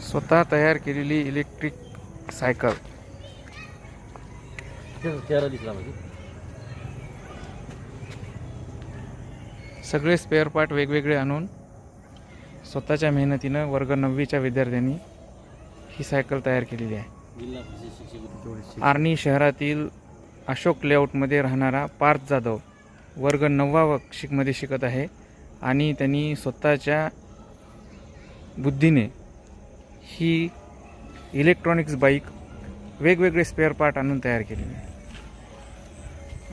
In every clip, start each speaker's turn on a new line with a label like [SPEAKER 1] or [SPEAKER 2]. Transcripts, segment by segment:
[SPEAKER 1] स्वतः तयार केलेली इलेक्ट्रिक सायकल
[SPEAKER 2] त्याचा चेहरा दिसला म्हणजे.
[SPEAKER 1] सगळे स्पेअर पार्ट वेगवेगळे आणून स्वतःच्या मेहनतीनं वर्ग नववीच्या विद्यार्थ्यांनी ही सायकल तयार केलेली आहे. आर्णी शहरातील अशोक लेआउटमध्ये राहणारा पार्थ जाधव वर्ग नववा व शिकमध्ये शिकत आहे आणि त्यांनी स्वतःच्या बुद्धीने ही इलेक्ट्रॉनिक्स बाईक वेगवेगळे स्पेअर पार्ट आणून तयार केलेले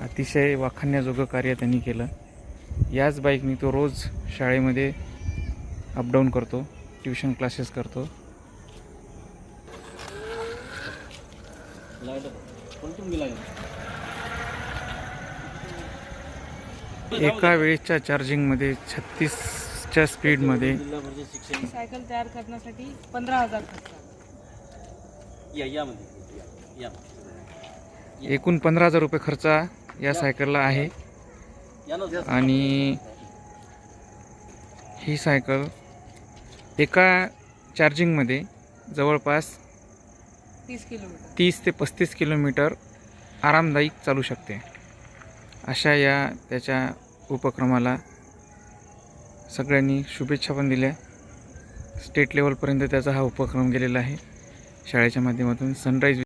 [SPEAKER 1] अतिशय वाखाणण्याजोगं कार्य त्यांनी केलं. याच बाईकनी तो रोज शाळेमध्ये अपडाऊन करतो ट्युशन क्लासेस करतो. एका वेळेच्या चार्जिंगमध्ये छत्तीस छत्तीसच्या स्पीडमध्ये.
[SPEAKER 3] सायकल तयार करण्यासाठी पंधरा हजार खर्च आला.
[SPEAKER 2] या यामध्ये. या. या
[SPEAKER 1] एकूण पंधरा हजार रुपये खर्च या सायकलला आहे. आणि ही सायकल एका चार्जिंगमध्ये जवळपास
[SPEAKER 3] तीस किलोमीटर.
[SPEAKER 1] तीस ते पस्तीस किलोमीटर आरामदायी चालू शकते. अशा या त्याच्या उपक्रमाला सगळ्यांनी शुभेच्छा पण दिल्या. स्टेट लेवलपर्यंत त्याचा हा उपक्रम गेलेला आहे. शाळेच्या माध्यमातून सनराईज